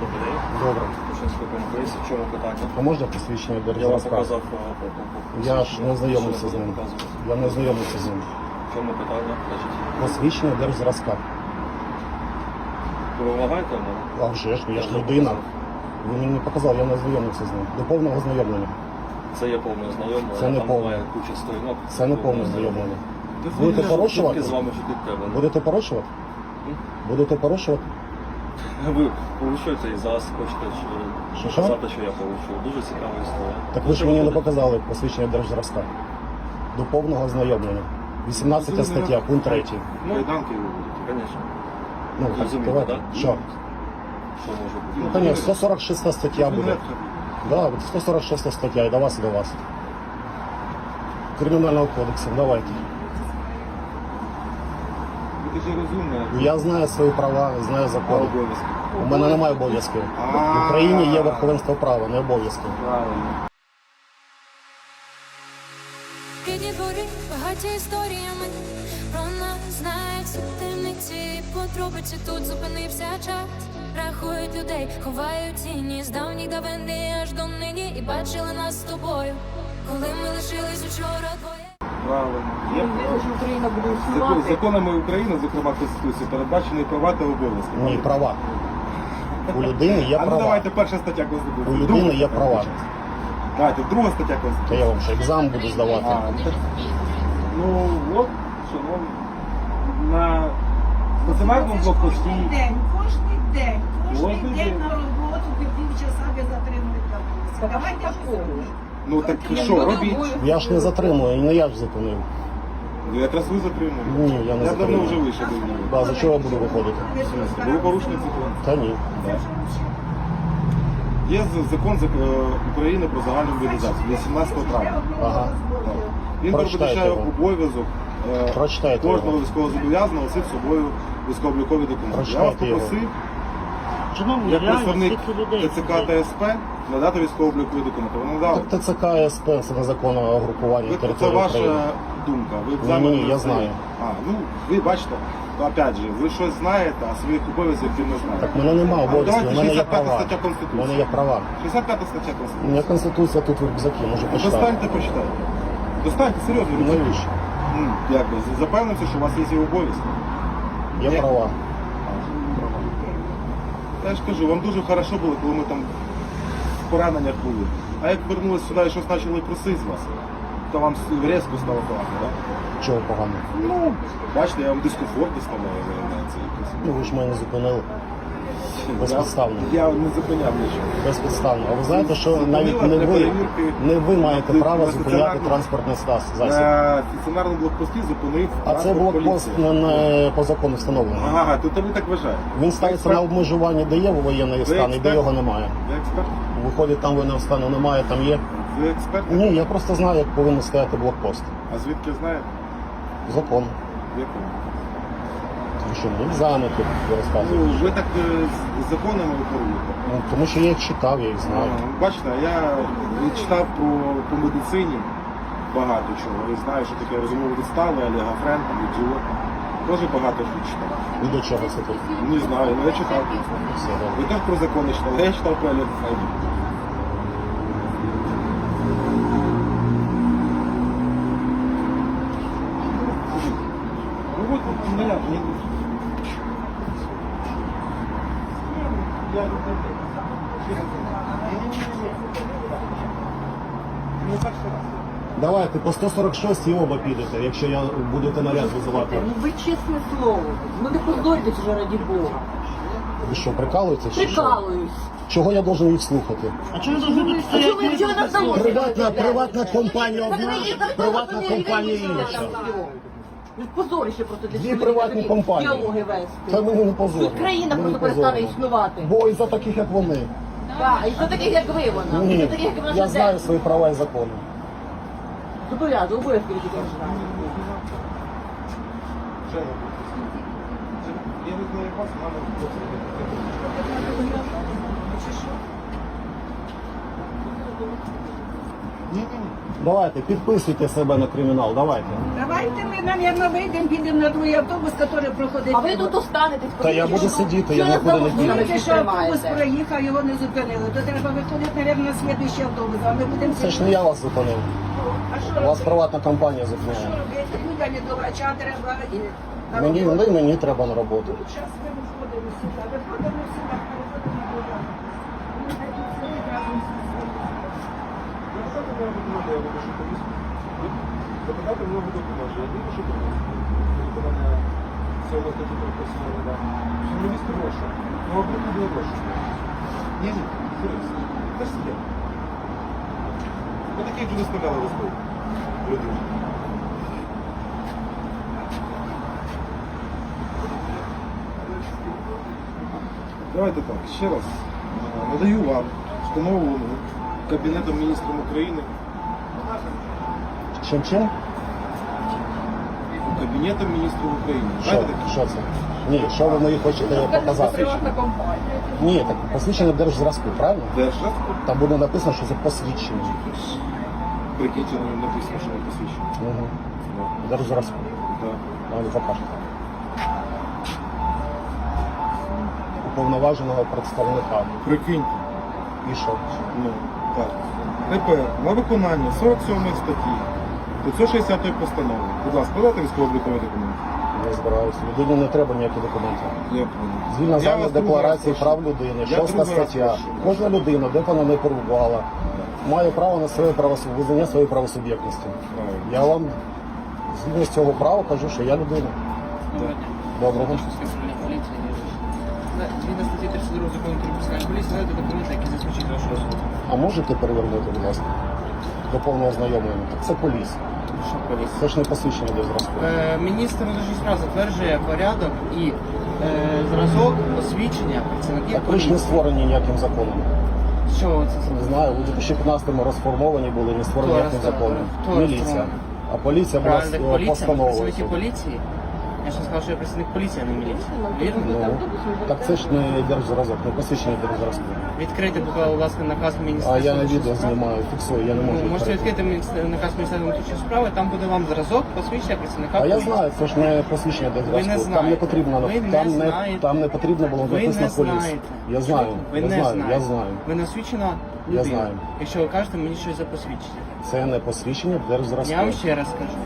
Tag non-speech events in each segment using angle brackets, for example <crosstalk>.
Добре. Добре. Спілкуємося. В чому питання? А можна посвідчення Я вам показав. е, Я ж не знайомився з ним. Я не знайомився з ним. В чому питання? Кажіть. Посвідчення держзразка. Ви вимагаєте в мене? А вже ж, я ж людина. Ви мені не показали, я не знайомився з ним. До повного знайомлення. Це є повне знайомлення. Це не там повне. має куча сторінок. Це не повне знайомлення. Ви Будете порушувати? З вами вже треба. Будете порушувати? Будете порушувати? <laughs> Ви порушуєте і зараз хочете Що, що, сказати, що я порушую. Дуже цікава історія. Так ви ж мені не показали посвідчення держзразка. До повного знайомлення. 18 стаття, пункт 3. Ну, Кайданки ви будете. Звісно. Ну, так, Розумієте, давайте. так? Що? Що може бути? Ну, конечно, 146 стаття буде. Да, от 146 стаття і до вас, і до вас. Кримінального кодексу, давайте. Ви розумна. Я знаю свої права, знаю А закони. обов'язки. У мене немає обов'язків. В Україні є верховенство права, не обов'язків. Правильно. Двори багаті історіями про нас знають всі темниці, подробиці тут зупинився час. Рахують людей, ховають тіні з давніх давини аж до нині і бачили нас з тобою, коли ми лишились учора двоє. Правильно. Є Україна буде існувати. законами України, зокрема Конституції, передбачені права та обов'язки. Ні, права. У людини є А ну права. давайте перша стаття Конституції. У людини Друга є стаття права. Давайте, друга стаття Та Конституції. я вам ще екзамен буду здавати. А, так- ну от, шановні, на стаціонарному блокпості. Кожний день, кожний день, кожний Кожний день день. на роботу ви півчаса ви затримуєте автобус. Давайте щось робити. Ну так Я що, робіть? Я ж не затримую, і не я ж зупинив. Ну, Якраз ви затримали. Ні, я не Я давно затримую. вже вийшов до нього. Да, за чого я буду виходити? Ви порушення закону. Та ні. Да. Є з- закон зак- е, України про загальну мобілізацію 18 травня. Ага. Так. Він Прочитайте передбачає його. обов'язок е, Прочитайте кожного його. військовозобов'язаного носити з собою військово-облікові документи. Я вас Прочитайте його. попросив, Шановні, як реально, представник скільки людей ТЦК сидить? та СП, надати військово-облікові документи. Ви надали? Так ТЦК СП це незаконне угрупування Ви, це території ваша України. думка. Ви Ні, ні, я не знаю. А, ну ви бачите, то опять же, ви щось знаєте, а своїх обов'язків не знаєте. Так в мене немає обов'язків, у давайте мене є 65 права. стаття У Конституції. мене є права. 65 стаття У Конституції. мене конституція тут в рюкзакі, можу почитати. Достаньте, почитайте. Достаньте, серйозно. Ну, Навіщо? Ну, як би, запевнимося, що у вас є обов'язки. Є права. Я ж кажу, вам дуже хорошо було, коли ми там в пораненнях були. А як вернулися сюди і щось почали просити з вас, то вам різко стало погано, так? Чого погано? Ну, бачите, я вам дискомфорт доставляю виявляється якось. Ну ви ж мене зупинили. Безпідставно. Я, я не зупиняв нічого. Безпідставно. А ви знаєте, що навіть не ви, не ви маєте стаціонарному- зупиняти транспортний стас засіб. На стаціонарному блокпості зупинив А це транспорт блокпост поліції. не, не по закону встановлений. Ага, то, ви так вважаєте. Він ставиться Ви на обмежування, де є воєнний стан і де експерт? його немає. Ви експерт? Виходить, там воєнного стану немає, там є. Ви експерт? Ні, я просто знаю, як повинен стояти блокпост. А звідки знаєте? Закон. В Тому що ну, екзамени тут Ну, ви так е, з законами оперуєте. Ну, тому що я їх читав, я їх знаю. Ага. Бачите, я читав про, по медицині багато чого. І знаю, що таке розумово відстали, олігофрен, там, ідіот. Теж багато що читав. І до чого це тут? Не знаю, але я читав. Все добре. Ви теж про закони читали, а я читав про. Ну Давайте по 146 і оба підете, якщо я будете наряд визивати. Ну ви чесне слово. Ну не позорьтесь вже раді Бога. Ви що, чи що? Прикалуюсь. Чого я должен їх слухати? А чому ви должны тут А ви? Приватна, приватна компанія одна, приватна компанія і інша. Ну, Позорище просто для Дві чоловіка приватні компанії. Діалоги вести. Це мені не позорно. Тут країна Мені просто перестане позорно. існувати. Бо із-за таких, як вони. Так, і за таких, як ви вона. І Ні, таких, як вона я знаю свої права і закони. Зобов'язую, обов'язки від. Я вас, мама. Давайте, підписуйте себе на кримінал, давайте. Давайте ми, наверное, вийдемо, підемо на твій автобус, який проходить. А ви тут останетесь. Та я буду сидіти, я нікуди не піду. Дивіться, що автобус проїхав, його не зупинили. То треба виходити, наверное, на слідуючий автобус, а ми будемо Це ж не я вас зупинив. Що У вас приватна компанія Що зупиняє. робити? Людям і до врача треба. І... на Мені, роботу. ну, мені треба на роботу. Зараз ми виходимо сюди, виходимо сюди, переходимо на дорогу. Ми тут сидять разом. Запитати в я в я випишу повістку. Виконання цього статті прописано, да. Журналісти гроші. Ну, а приходили гроші. Ні, ні, серйозно. Теж сидять. Ви таких же виставляли розбив. Людину. Давайте так, ще раз. Надаю вам встановлену Кабінетом міністрів України Чим чим? Кабінетом міністрів України. Що, Знаєте що це? Ні, що ви мені хочете показати? Ні, так посвідчення держзразку, правильно? Держав Там буде написано, що це посвідчення. Прикінчено написано, що не посвідчено. Угу. Держзразку. Так. Вам покажете. Уповноваженого представника. Прикиньте. І що? Ну, так. Тепер на виконання 47 статті 560 постанови. Будь ласка, подайте військово-обліковий документ. Не збираюся. Людині не треба ніякі документи. Я понял. Згідно Я закону вас другий декларації прав людини, Я шоста другий раз стаття. прошу. Кожна людина, де б вона не перебувала, має право на своє правосуб... визнання своєї правосуб'єктності. Правильно. Я вам згідно з цього права кажу, що я людина. Доброго. Згідно статті 32 закону про національну поліцію, знаєте документи, які засвідчують вашу особу. А можете перевернути, будь ласка? До повного ознайомлення. Так Це поліс. Що? Це ж не посвідчення до зразку. Е, міністр на 6 разів затверджує порядок і е, зразок посвідчення працівників Так ви ж не створені ніяким законом. Що це зробили? Не знаю, у 2015-му розформовані були, не створені ніяким законом. Міліція. А поліція була постановою. працівники поліції. Я ж не сказав, що я працівник поліції, а не міліції. Вірно? Ну, так це ж не держзразок, не посвідчення держзразку. Відкрийте, будь ласка, наказ міністра. А я на відео знімаю, фіксую, я не можу. Ну, можете відкрити. наказ міністерства внутрішніх справ, і там буде вам зразок посвідчення працівника А я поліції. знаю, це ж не посвідчення Ви не держзразку. Там не потрібно Ви не там не знаєте. там не потрібно було Ви написано поліс. знаєте. Я знаю, Ви я не знаю, знаєте. я знаю. Ви не освічена Я людина. знаю. Якщо ви кажете мені щось за посвідчення. Це не посвідчення держзразку. Я вам ще раз скажу.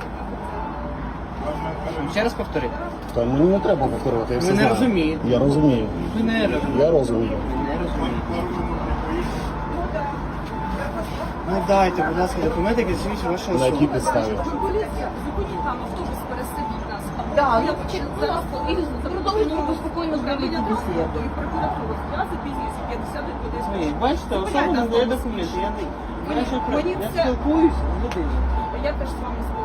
Ще раз повторити. Та мені не треба повторювати, я Ви все не знаю. розумієте. Я розумію. Ви не розумієте. Я розумію. Ви не розумієте. Ну дайте, будь ласка, документи, які засвідчують вашу На якій особу. підставі? Зупиніть там автобус, пересадіть нас. Так, Я почекаю. будь ласка, і продовжуємо спокійно з нами. І прокуратура. Я запізнююся 50 кудись. Ні, бачите, особа не дає документи. Я не я, що, Мені я це- спілкуюсь з людиною. Я теж з вами спілкуюся.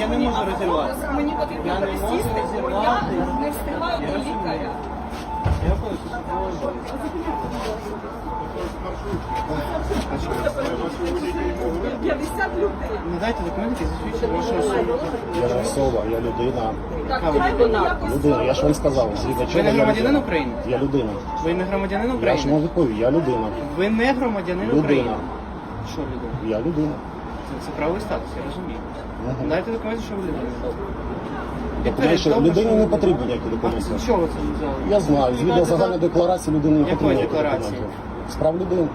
Я не можу розірвати. Мені потрібно Я не можу пересісти, бо я розірвати. не встигаю Я до розумію. лікаря. Я хочу, що це 50 людей. Не дайте документи, які засвідчують вашу особу. Я ж особа, я людина. Так, хай мені якось... Людина, я ж вам сказав, згідно Ви чого не я громадянин людина. України? Я людина. Ви не громадянин Я ж України? вам відповів, я людина. Ви не громадянин Людина. України. Що людина? Я людина. Це, це правовий статус, я розумію. Дайте документи, що ви. Документи, що людині не потрібні ніякі А документи. з чого це взяли? Я знаю, згідно загальної декларації людини не Якої потрібні ніякі декларації? документи. Справ людини.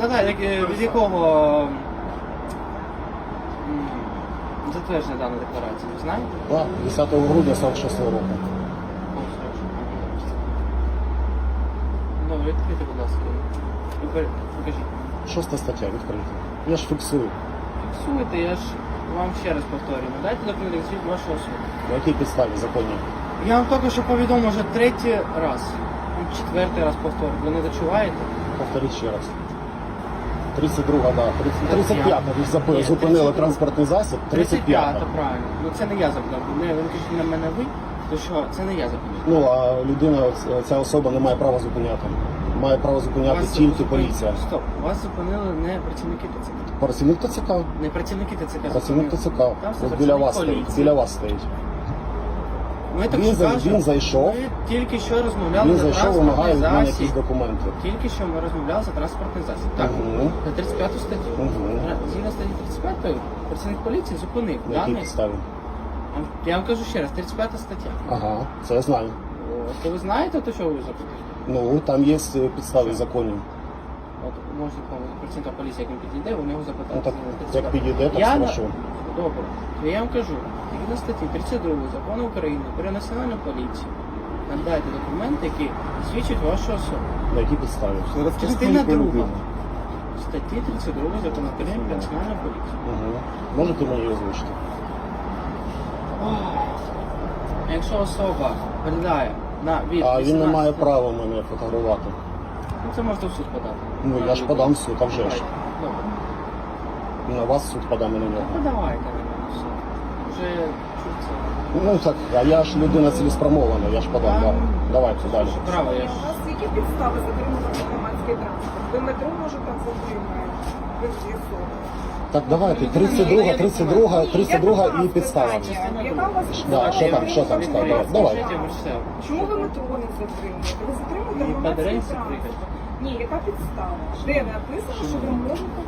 Так, як, е, від якого затверджена дана декларація, ви знаєте? Так, 10 грудня 46 року. Добре, відкрийте, будь ласка. Покажіть. Шоста стаття, відкрийте. Я ж фіксую. Фіксуйте, я ж вам ще раз повторюю. Надайте документи, свідчать вашу особу. На якій підставі законні? Я вам тільки що повідомив вже третій раз. Ну, Четвертий раз повторю. Ви не дочуваєте? Повторіть ще раз. 32, да. 35 ви Ні, зупинили 32. транспортний засіб. 35. 35, правильно. Ну це не я запитав. Не, ви не кажіть на мене ви, то що це не я запитав. Ну, а людина, ц- ця особа не має права зупиняти. Має право зупиняти Вас тільки зупин- поліція. Стоп, вас зупинили не працівники ТЦК. Працівник ТЦК. Не працівники ТЦК. Працівник зупинили. ТЦК. Там все Ось біля вас працівник стоїть. Біля вас стоїть. Ми так Він, за- кажемо. він зайшов, Ми тільки що розмовляли він за зайшов, вимагає від мене якісь засіб. документи. Тільки що ми розмовляли за транспортний засіб. Так, Мгм. на 35 статтю. Мгм. Згідно статті 35 працівник поліції зупинив На якій даний. підставі? Я вам кажу ще раз, 35 стаття. Ага, це я знаю. То ви знаєте, то що ви запитали? Ну, там є е, підстави законів. От можете кому працівника поліції, як він підійде, у нього запитати. Ну так, як підійде, так Я на- спрошу. Добре. Я вам кажу, згідно статті 32 закону України про національну поліцію, надайте документи, які свідчать вашу особу. На якій підставі? Частина друга статті 32 закону України про національну поліцію. Угу. Можете мені озвучити? Якщо особа передає на від А він не має права мене фотографувати. Ну це можете в суд подати. Ну я ж подам в суд, а вже ж. Добре. На вас суд подам і на нього. Ну давайте на мене все. Вже чуть це. Ну так, а я ж людина цілеспромована, я ж подам, да. Давайте далі. Право, я У вас які підстави затримувати громадський транспорт? Ви метро може так затримаєте? Ви з'ясовуєте. Так, давайте, 32, 32, 32 і підстава. Яка у вас Да, що там, що там сказати? Давай. Давай. Чому ви метро не затримуєте? Ви затримуєте І по громадський дорозі транспорт. приїхати. Ні, яка підстава? Де написано, що ви можете?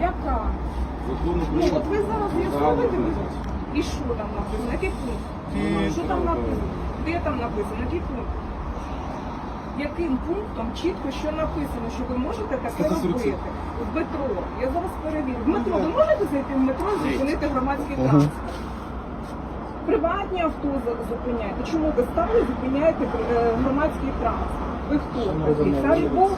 Яка? Ну, от ви зараз з'ясовуєте, і що там написано? Який пункт? Що там написано? Де там написано? Який пункт? Яким пунктом чітко що написано, що ви можете таке робити? В метро. Я зараз перевірю. В метро ви можете зайти в метро і зупинити громадський транспорт? Приватні авто зупиняєте. Чому ви стали зупиняєте е, громадський транспорт? Ви хто? такий? Цар Бог?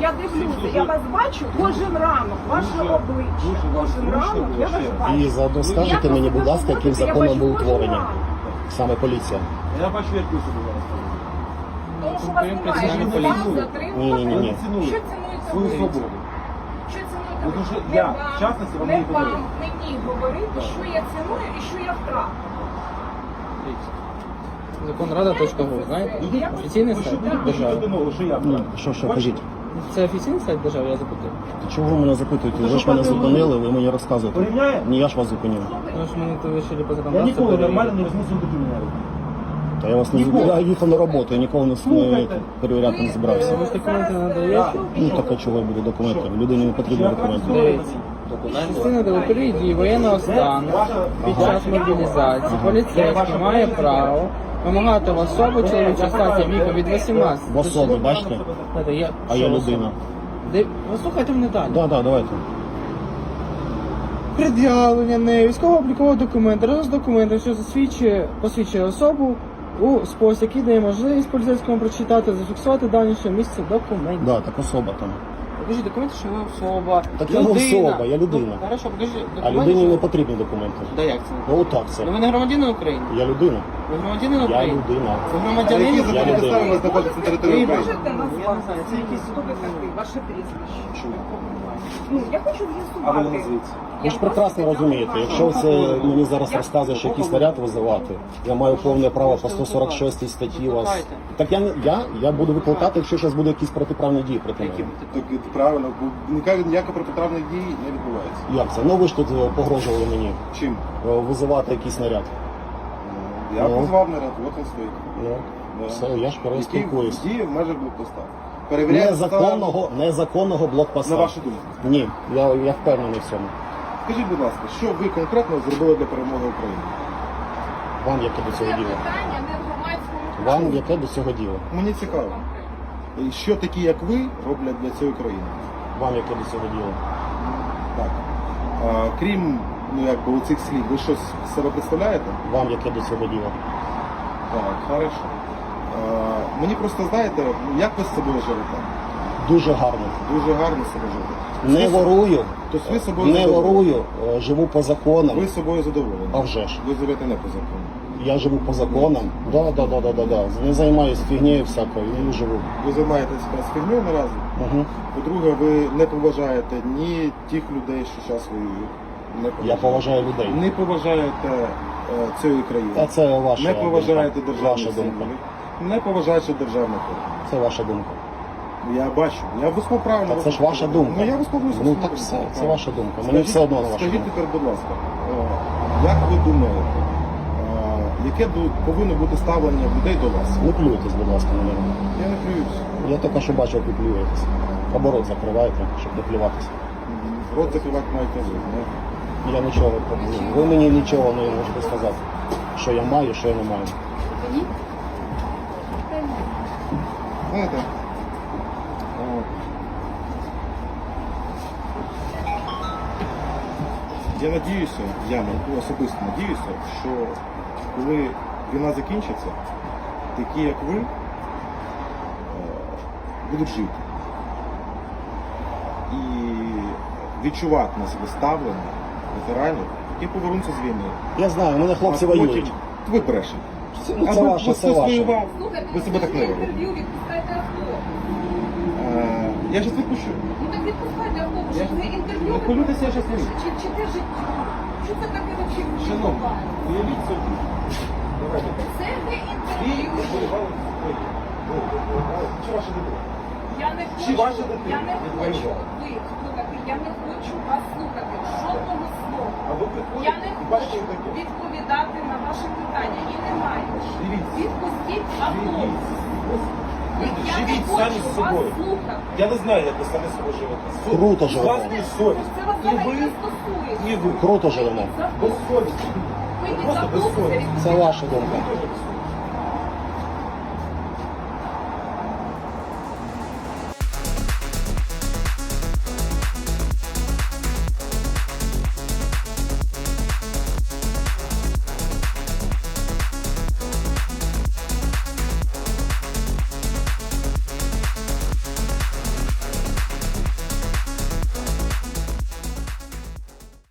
Я дивлюся, я вас бачу кожен ранок, ваше обличчя. Кожен ранок я вас бачу. І заодно скажете мені, будь ласка, яким законом були утворені саме поліція. Я бачу, як ви собі зараз. Тому що у вас немає підстав на Ні, ні, ні, ні. Що цінуєте Свою ви? свободу. Що цінуєте Ну, ви? тому що Не я, вам, в частності, вам не не говорю. вам, мені говорити, що я ціную і що я втратила. Законрада.гу, знаєте? Офіційний сайт держави. Що я Ну, що, що, кажіть. Це офіційний сайт держави, я запитав. Чого ви мене запитуєте? Ви ж мене зупинили, ви мені розказуєте. Порівняє? Ні, я ж вас зупинив. Тому що мені то вирішили по Я ніколи нормально не розмусив документи. Та я вас не Ніколи. я їхав на роботу, я нікого не, не перевіряти не збирався. Ви ж документи надаєте? Ну так а чого я буду документи? Людині не потрібні документи. Дивіться. Частина до період воєнного стану під час мобілізації поліцейський має право вимагати в особи чоловічої статі віку від 18 В особи, бачите? Знаєте, я, А я людина. Де- Ви слухайте мене далі. Так, так, давайте. Пред'явлення не військово-облікового документу, разом з документом, що засвідчує, посвідчує особу у спосіб, який дає можливість поліцейському прочитати, зафіксувати дані, що місце документів. Да, так особа там. Покажіть документи, що ви особа. Так я не особа, я людина. Ну, хорошо, покажіть А документи. людині що- не потрібні документи. Да як це? Ну отак це. Ну ви не громадянин України. Я людина. Ви громадянин Я України. людина. Ви громадянин Я України. людина. ви знаходитеся на території Ви України? Можете Я не назвати, знаю, це якісь ви ваше прізвище? Чому? Ну, я хочу А ви з'ясувати. назвіться. Ви ж прекрасно розумієте, якщо це мені зараз розказуєш якийсь наряд визивати, я маю повне право по 146 статті вас. Так я не- я, я буду викликати, якщо зараз буде якісь протиправні дії проти Які мене. Так правильно, бо ніяка ніяка протиправних дій не відбувається. Як це? Ну ви ж тут е, погрожували мені Чим? е, визивати якийсь наряд. Ну, Я Ну. позвав наряд, от він стоїть. Ну, Да. все, я ж переспілкуюсь. діє в межах блокпоста. Перевіряє Незаконного, незаконного На блокпоста. вашу думку. Ні, я, я впевнений в цьому. Скажіть, будь ласка, що ви конкретно зробили для перемоги України? Вам яке до цього діло? питання не в громадському Вам яке до цього діло? Мені цікаво. І Що такі, як ви, роблять для цієї країни? Вам яке до цього діло? Так. А, крім ну, якби, цих слів, ви щось з себе представляєте? Вам яке до цього діло? Так, хорошо. А, мені просто знаєте, як ви з собою живете? Дуже гарно. Дуже гарно себе живете. Не ворую, Тобто ви собою не задоволені? ворую, е, живу по законам. Ви собою задоволені? А вже ж. Ви живете не по закону. Я живу по законам. Да, да, да, да, да, да. Не займаюсь фігнею всякою і живу. Ви займаєтесь якраз фігньою наразі. Угу. По-друге, ви не поважаєте ні тих людей, що зараз воюють. Не Я поважаю людей. Не поважаєте е, цієї країни. Та це ваша не поважаєте думка. державні Ваша думка. символи. Не поважаєте державний кордон. Це ваша думка. Я бачу. Я висловив. Та це ж ваша думка. Ну я висловлюся. Ну так все, це ваша думка. Мені все одно на вашу Скажіть думку. тепер, будь ласка, е, Як ви думаєте, яке повинно бути ставлення людей до вас? Не плюйтесь, будь ласка, на мене. Я не плююсь. Я тільки що бачив, як ви плюєтесь. Або рот закривайте, щоб не плюватися. Рот закривати маєте ви. не? Я нічого не пробую. Ви мені нічого не можете сказати, що я маю, що я не маю. Знаєте? от, Я надіюся, я особисто надіюся, що коли війна закінчиться, такі як ви е, будуть жити. І відчувати на себе ставлення ветеранів, які повернуться з війни. Я знаю, у мене хлопці А потім воюють. Ви брешете. Ну, це Або ваше, це ваше. воював, Слухайте, ви себе так не робите. інтерв'ю, відпускайте авто. Е, Я щас відпущу. Ну так відпускайте автобус, Я що ж- це інтерв'ю. Не хвилюйтеся, я щас не Чи, чи те життя? Це таке вообще Шановні, уявіть собі. Давайте. Це не Ви інтерв'ю. воювали в Україні. Ви воювали. Чи ваша дитина? Я не Чи хочу, ваша я не хочу, ви слухайте, я не хочу вас слухати. Жодного слова. А ви Я приходите не і бачите хочу таке. відповідати на ваші питання. І немає. Живіть. Відпустіть автобус. Живіть. Живіть самі з собою. Я не знаю, як ви самі з собою живете. Круто У вас є совість. Це вас І взагалі не ви, стосується. і ви. Круто живемо. Без совісті. Просто без совісті. Це ваша думка.